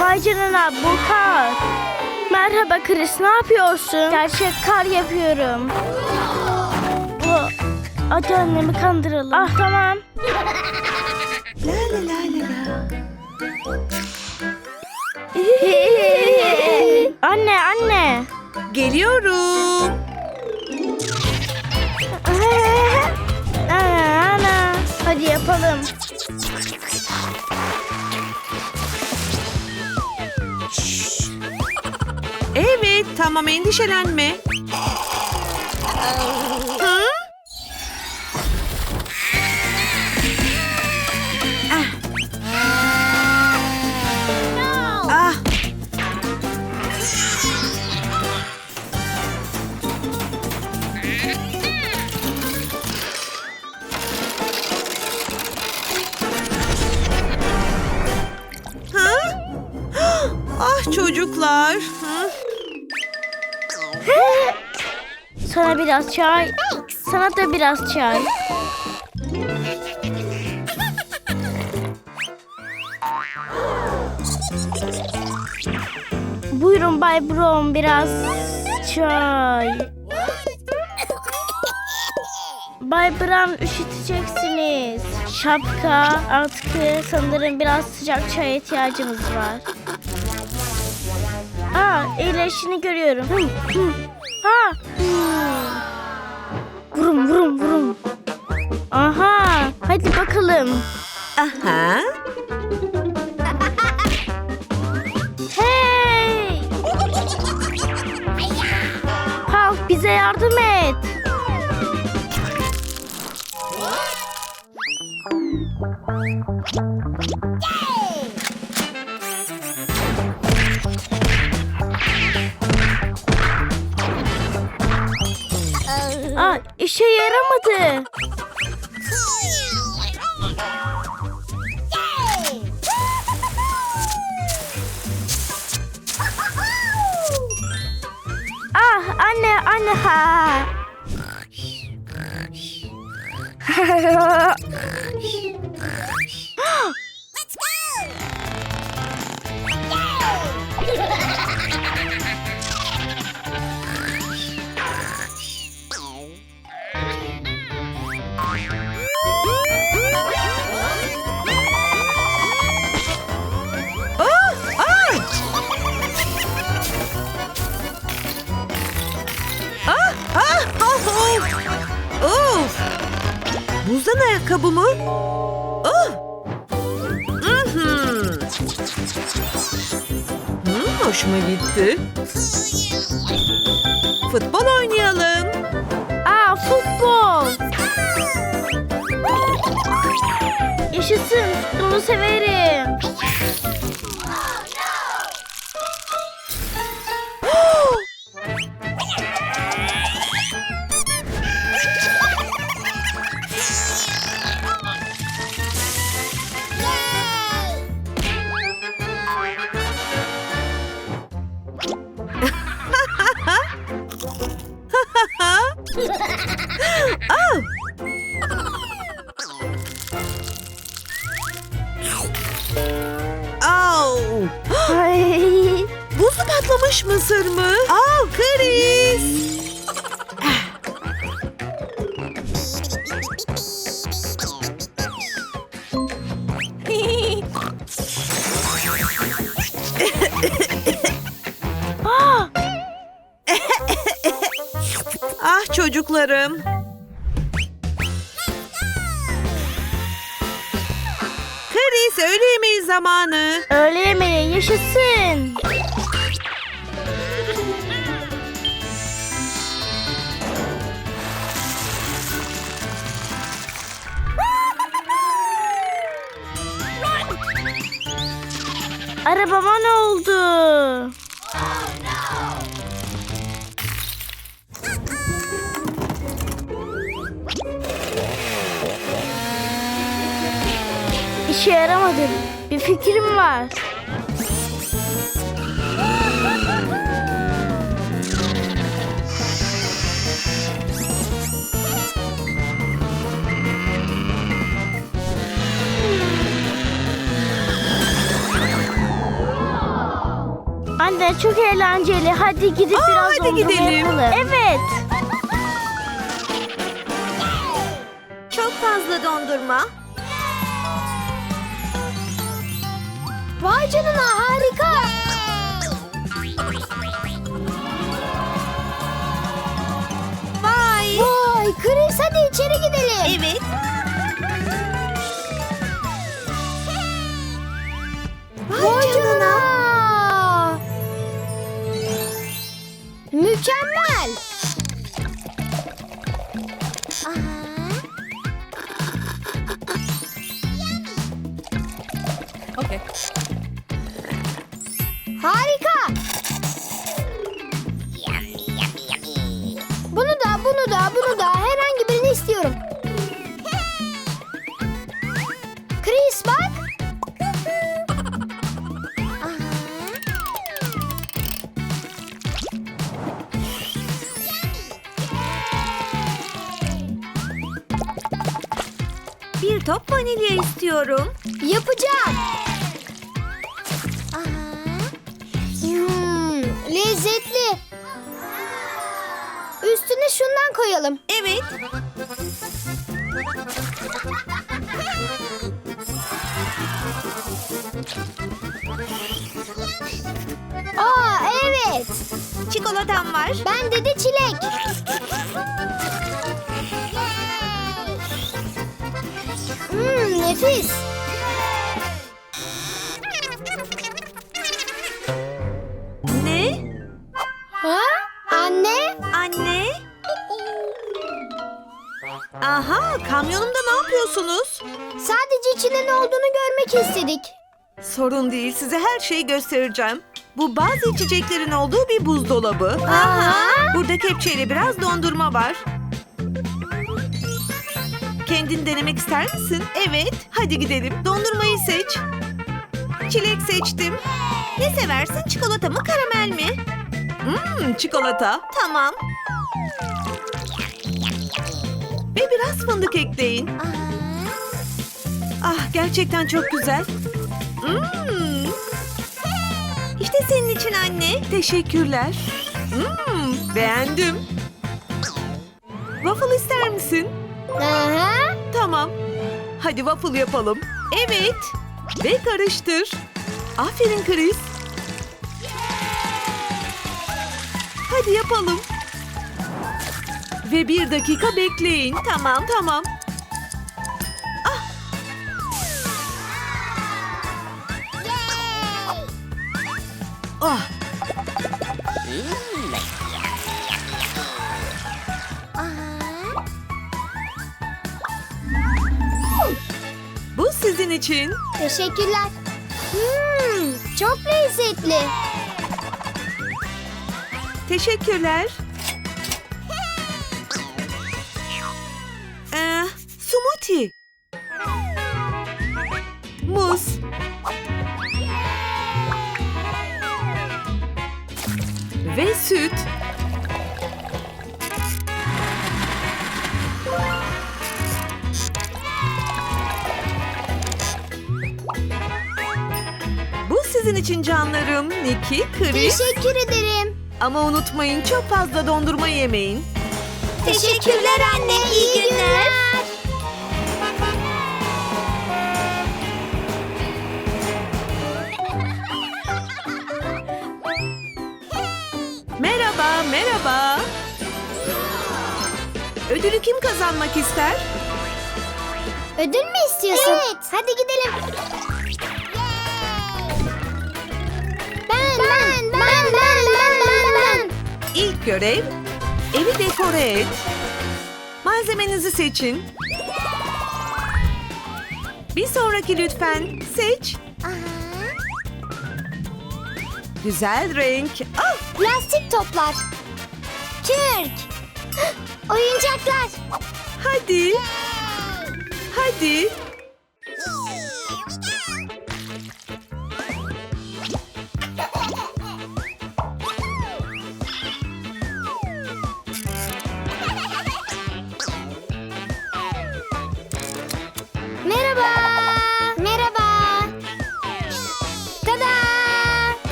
Vay canına bu kar. Merhaba Chris ne yapıyorsun? Gerçek kar yapıyorum. Bu... Hadi annemi kandıralım. Ah tamam. La la la la. anne anne. Geliyorum. Hadi yapalım. Evet tamam endişelenme. Sana biraz çay. Sana da biraz çay. Buyurun Bay Brown biraz çay. Bay Brown üşüteceksiniz. Şapka, atkı, sanırım biraz sıcak çaya ihtiyacımız var. Aa, iyileşini görüyorum. Hı, hı. Ha. Hmm. Vurum vurum vurum. Aha. Hadi bakalım. Aha. Hey. Halk bize yardım et. Aa, işe yaramadı. Ah anne anne ha. Ah, Buzdan ayakkabı mı? Ah. Mhm. Hmm, hoşuma gitti. Futbol oynayalım. Aa futbol. Yaşasın futbolu severim. Patlamış mısır mı? Au Chris. Ah çocuklarım. Chris öğle yemeği zamanı. öğle yemeği yaşasın. Arabama ne oldu? İşe yaramadı. Bir fikrim var. Anne çok eğlenceli. Hadi gidip Aa, biraz hadi dondurma gidelim. yapalım. Evet. Çok fazla dondurma. Vay canına harika. Vay. Vay Chris hadi içeri gidelim. Evet. Harika. Bunu da, bunu da, bunu da herhangi birini istiyorum. Chris bak. Bir top vanilya istiyorum. Yapacağım. Lezzetli. Üstüne şundan koyalım. Evet. Aa evet. Çikolatam var. Bende de çilek. Hmm, nefis. Görmek istedik. Sorun değil, size her şeyi göstereceğim. Bu bazı içeceklerin olduğu bir buzdolabı. Aha. Burada kepçeyle biraz dondurma var. Kendin denemek ister misin? Evet. Hadi gidelim. Dondurmayı seç. Çilek seçtim. Ne seversin? Çikolata mı, karamel mi? Hmm, çikolata. Tamam. Ve biraz fındık ekleyin. Ah, gerçekten çok güzel. Hmm. İşte senin için anne. Teşekkürler. Hmm, beğendim. Waffle ister misin? Aha. Tamam. Hadi waffle yapalım. Evet. Ve karıştır. Aferin Chris. Hadi yapalım. Ve bir dakika bekleyin. Tamam, tamam. İçin. Teşekkürler. Hmm, çok lezzetli. Teşekkürler. Ee, smoothie. İçin canlarım. Niki, Chris. Teşekkür ederim. Ama unutmayın çok fazla dondurma yemeyin. Teşekkürler anne. İyi günler. Merhaba, merhaba. Ödülü kim kazanmak ister? Ödül mü istiyorsun? Evet. Hadi gidelim. Görev, evi dekore et. Malzemenizi seçin. Bir sonraki lütfen seç. Güzel renk. Ah, Plastik toplar. Kürk. Oyuncaklar. hadi. Hadi.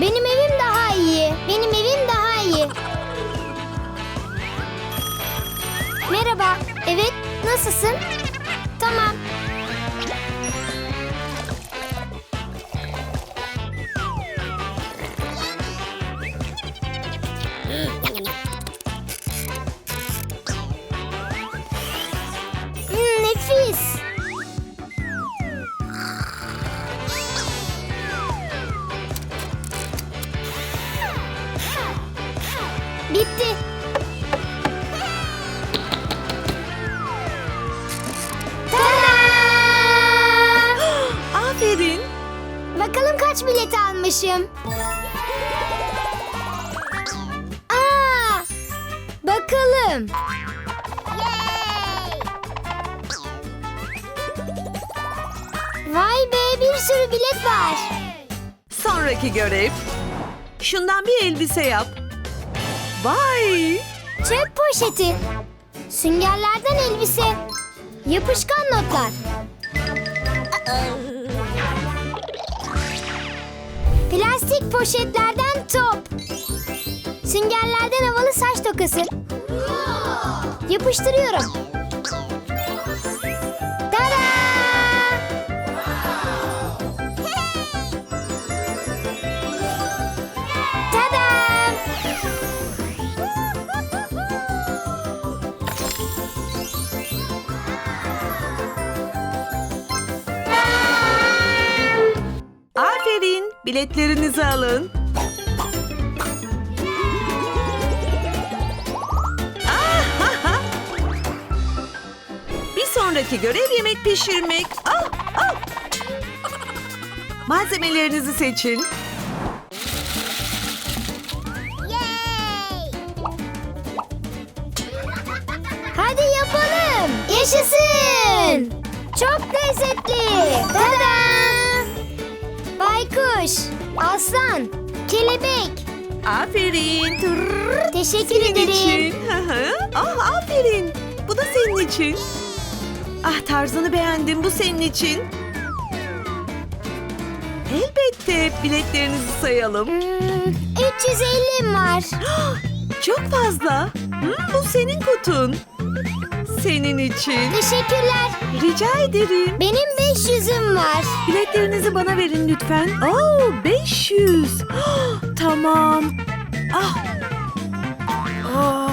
Benim evim daha iyi. Benim evim daha iyi. Merhaba. Evet, nasılsın? Bakalım. Vay be bir sürü bilet var. Sonraki görev. Şundan bir elbise yap. Vay! Çöp poşeti. Süngerlerden elbise. Yapışkan notlar. Plastik poşetlerden top. Süngerlerden havalı saç tokası. Yapıştırıyorum. Tada! Tada! Aferin. Biletlerinizi alın. Sonraki görev yemek pişirmek. Ah, ah. Malzemelerinizi seçin. Hadi yapalım. Yaşasın. Çok lezzetli. Tada! Baykuş, aslan, kelebek. Aferin. Tırrrr. Teşekkür Senin ederim. için. Hı hı. ah, aferin. Bu da senin için. Ah tarzını beğendim. Bu senin için. Elbette. Biletlerinizi sayalım. Hmm, 350'm var. Çok fazla. Hmm, bu senin kutun. Senin için. Teşekkürler. Rica ederim. Benim 500'üm var. Biletlerinizi bana verin lütfen. Oo, 500. Ah, tamam. Ah. Of.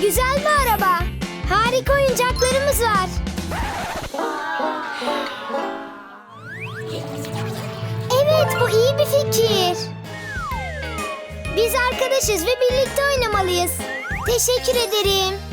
Güzel bir araba. Harika oyuncaklarımız var. Evet bu iyi bir fikir. Biz arkadaşız ve birlikte oynamalıyız. Teşekkür ederim.